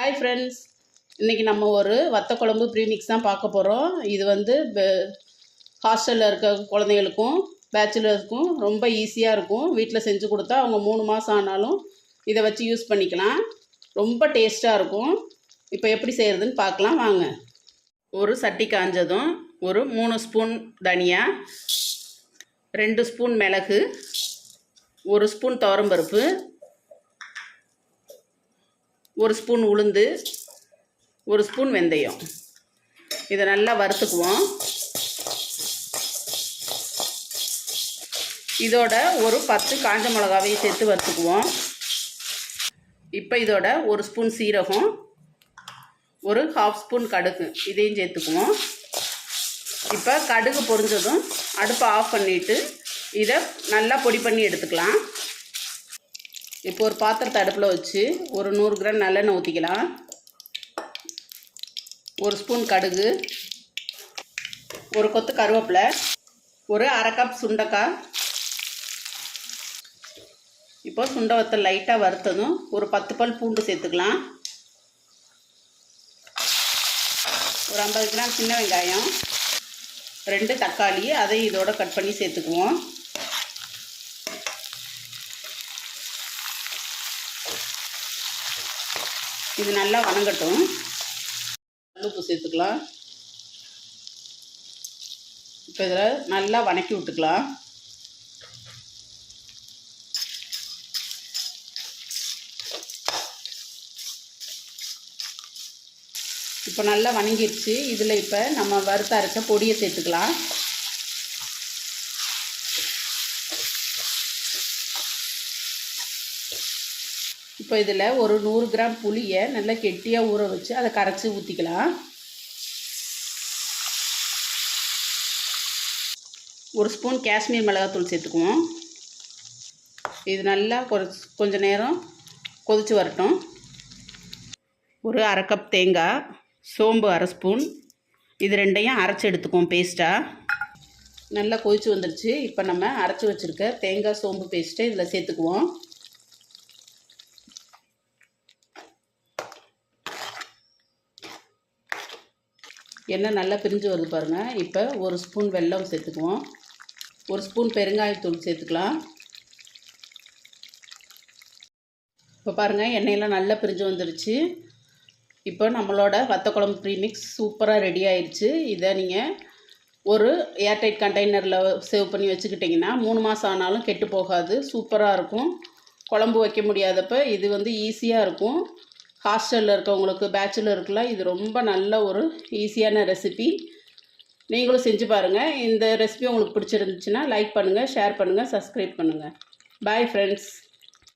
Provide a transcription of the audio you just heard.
Hi friends இன்றைக்கி நம்ம ஒரு வத்த குழம்பு ப்ரீமிக்ஸ் தான் பார்க்க போகிறோம் இது வந்து ஹாஸ்டலில் இருக்க குழந்தைகளுக்கும் பேச்சுலருக்கும் ரொம்ப ஈஸியாக இருக்கும். வீட்டில் செஞ்சு கொடுத்தா அவங்க மூணு மாதம் ஆனாலும் இதை வச்சு யூஸ் பண்ணிக்கலாம். ரொம்ப டேஸ்ட்டாக இருக்கும். இப்போ எப்படி செய்கிறதுன்னு பார்க்கலாம். வாங்க. ஒரு சட்டி காஞ்சதும் ஒரு மூணு ஸ்பூன் தனியா ரெண்டு ஸ்பூன் மிளகு ஒரு ஸ்பூன் துவரம்பருப்பு ஒரு ஸ்பூன் உளுந்து ஒரு ஸ்பூன் வெந்தயம். இதை நல்லா வறுத்துக்குவோம். இதோட ஒரு பத்து காஞ்ச மிளகாவையும் சேர்த்து வறுத்துக்குவோம். இப்போ இதோட ஒரு ஸ்பூன் சீரகம் ஒரு ஹாஃப் ஸ்பூன் கடுகு இதையும் சேர்த்துக்குவோம். இப்போ கடுகு பொரிஞ்சதும் அடுப்பை ஆஃப் பண்ணிவிட்டு இதை நல்லா பொடி பண்ணி எடுத்துக்கலாம். இப்போ ஒரு பாத்திரத்தை அடுப்பில் வச்சு ஒரு நூறு கிராம் நல்லெண்ணெய் ஊற்றிக்கலாம் ஒரு ஸ்பூன் கடுகு ஒரு கொத்து கருவேப்பிலை ஒரு அரை கப் சுண்டக்காய். இப்போ சுண்டை வத்தல் லைட்டாக வறுத்ததும் ஒரு பத்து பல் பூண்டு சேர்த்துக்கலாம். ஒரு ஐம்பது கிராம் சின்ன வெங்காயம் ரெண்டு தக்காளி அதையும் இதோட கட் பண்ணி சேர்த்துக்குவோம். இது நல்லா வணங்கட்டும். உப்பு சேர்த்துக்கலாம். இப்போ இதில் நல்லா வணக்கி விட்டுக்கலாம். இப்போ நல்லா வணங்கிடுச்சு இதில் இப்போ நம்ம வறுத்த அரைச்ச பொடியை சேர்த்துக்கலாம். இப்போ இதில் ஒரு நூறு கிராம் புளியை நல்லா கெட்டியாக ஊற வச்சு அதை கரைச்சி ஊற்றிக்கலாம் ஒரு ஸ்பூன் காஷ்மீர் மிளகாத்தூள் சேர்த்துக்குவோம். இது நல்லா கொஞ்சம் நேரம் கொதித்து வரட்டும். ஒரு அரை கப் தேங்காய் சோம்பு அரை ஸ்பூன். இது ரெண்டையும் அரைச்சி எடுத்துக்குவோம் பேஸ்ட்டாக நல்லா கொதித்து வந்துடுச்சு இப்போ நம்ம அரைச்சி வச்சுருக்க தேங்காய் சோம்பு பேஸ்ட்டை இதில் சேர்த்துக்குவோம். எண்ணெய் நல்லா பிரிஞ்சு வருது பாருங்கள் இப்போ ஒரு ஸ்பூன் வெல்லம் சேர்த்துக்குவோம். ஒரு ஸ்பூன் பெருங்காயத்தூள் சேர்த்துக்கலாம். இப்போ பாருங்கள் எண்ணெயெல்லாம் நல்லா பிரிஞ்சு வந்துடுச்சு இப்போ நம்மளோட வத்த குழம்பு ப்ரீமிக்ஸ் சூப்பராக ரெடி ஆயிடுச்சு இதை நீங்கள் ஒரு ஏர்டைட் கண்டெய்னரில் சேவ் பண்ணி வச்சுக்கிட்டிங்கன்னா மூணு மாதம் ஆனாலும் கெட்டு போகாது. சூப்பராக இருக்கும். குழம்பு வைக்க முடியாதப்ப இது வந்து ஈஸியாக இருக்கும். ஹாஸ்டலில் இருக்கவங்களுக்கு பேச்சுலருக்குலாம் இது ரொம்ப நல்ல ஒரு ஈஸியான ரெசிபி நீங்களும் செஞ்சு பாருங்கள் இந்த ரெசிபி உங்களுக்கு பிடிச்சிருந்துச்சுன்னா லைக் பண்ணுங்கள் ஷேர் பண்ணுங்கள் சப்ஸ்கிரைப் பண்ணுங்கள் பாய் ஃப்ரெண்ட்ஸ்